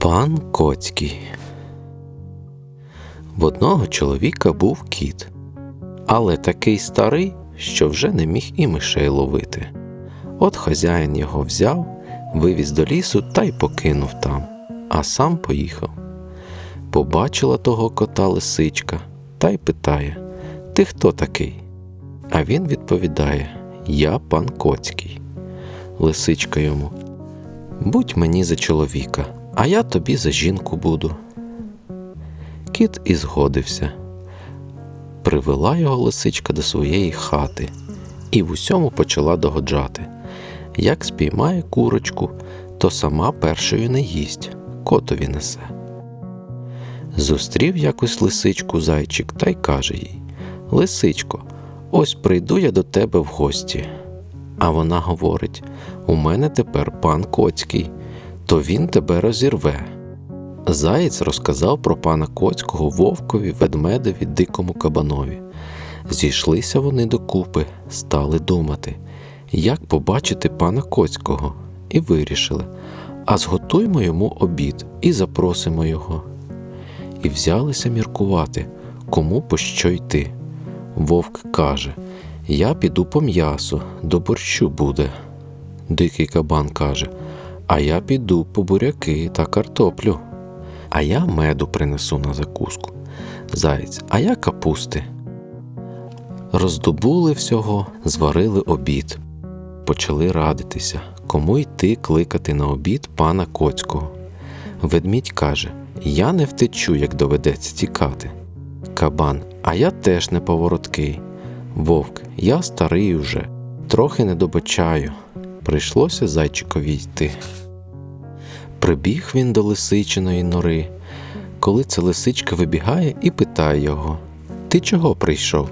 Пан Коцький. В одного чоловіка був кіт, але такий старий, що вже не міг і мишей ловити. От хазяїн його взяв, вивіз до лісу та й покинув там, а сам поїхав. Побачила того кота лисичка та й питає: Ти хто такий? А він відповідає: Я пан Коцький. Лисичка йому. Будь мені за чоловіка, а я тобі за жінку буду. Кіт і згодився. Привела його лисичка до своєї хати і в усьому почала догоджати. Як спіймає курочку, то сама першою не їсть, котові несе. Зустрів якось лисичку зайчик та й каже їй: Лисичко, ось прийду я до тебе в гості. А вона говорить: У мене тепер пан Коцький, то він тебе розірве. Заєць розказав про пана Коцького вовкові, ведмедеві, дикому кабанові. Зійшлися вони докупи, стали думати, як побачити пана Коцького, і вирішили, а зготуймо йому обід і запросимо його. І взялися міркувати, кому по що йти. Вовк каже: Я піду по м'ясу, до борщу буде. Дикий кабан каже: А я піду по буряки та картоплю. А я меду принесу на закуску. Заєць, а я капусти. Роздобули всього, зварили обід. Почали радитися, кому йти кликати на обід пана Коцького. Ведмідь каже: Я не втечу, як доведеться тікати. Кабан, а я теж не повороткий. Вовк, я старий уже, трохи не добачаю. Прийшлося зайчикові йти. Прибіг він до лисичиної нори. Коли ця лисичка вибігає і питає його: Ти чого прийшов?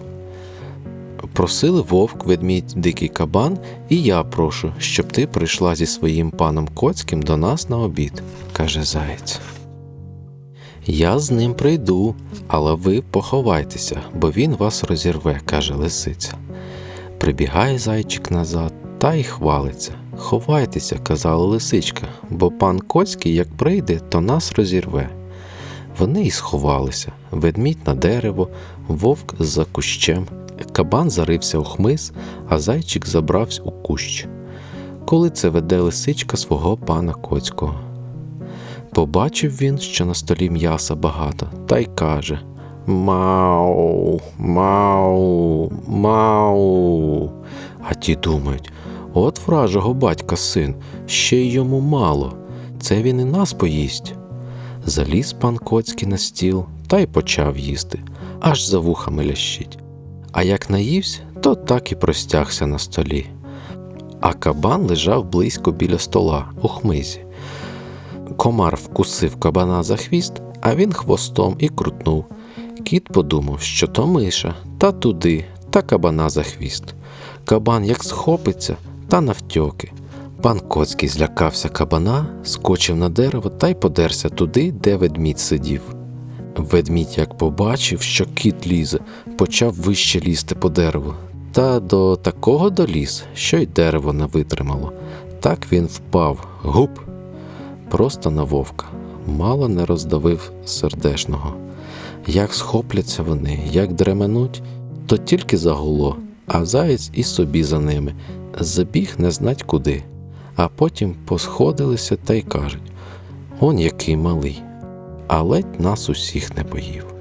Просили вовк, ведмідь, дикий кабан, і я прошу, щоб ти прийшла зі своїм паном Коцьким до нас на обід, каже заєць. Я з ним прийду, але ви поховайтеся, бо він вас розірве, каже лисиця. Прибігає зайчик назад та й хвалиться. Ховайтеся, казала лисичка, бо пан Коцький, як прийде, то нас розірве. Вони й сховалися ведмідь на дерево, вовк за кущем, кабан зарився у хмиз, а зайчик забрався у кущ. Коли це веде лисичка свого пана Коцького. Побачив він, що на столі м'яса багато, та й каже Мау, мау, мау. А ті думають, от вражого батька син, ще й йому мало. Це він і нас поїсть. Заліз пан Коцький на стіл та й почав їсти, аж за вухами лящить. А як наївся, то так і простягся на столі. А кабан лежав близько біля стола у хмизі. Комар вкусив кабана за хвіст, а він хвостом і крутнув. Кіт подумав, що то миша, та туди, та кабана за хвіст. Кабан як схопиться, та навтьоки. Пан Коцький злякався кабана, скочив на дерево та й подерся туди, де ведмідь сидів. Ведмідь, як побачив, що кіт лізе, почав вище лізти по дереву. Та до такого доліз, що й дерево не витримало. Так він впав, гуп, просто на вовка, мало не роздавив сердешного. Як схопляться вони, як дременуть, то тільки загуло, а заєць і собі за ними, забіг не знать куди, а потім посходилися та й кажуть: он який малий, а ледь нас усіх не поїв.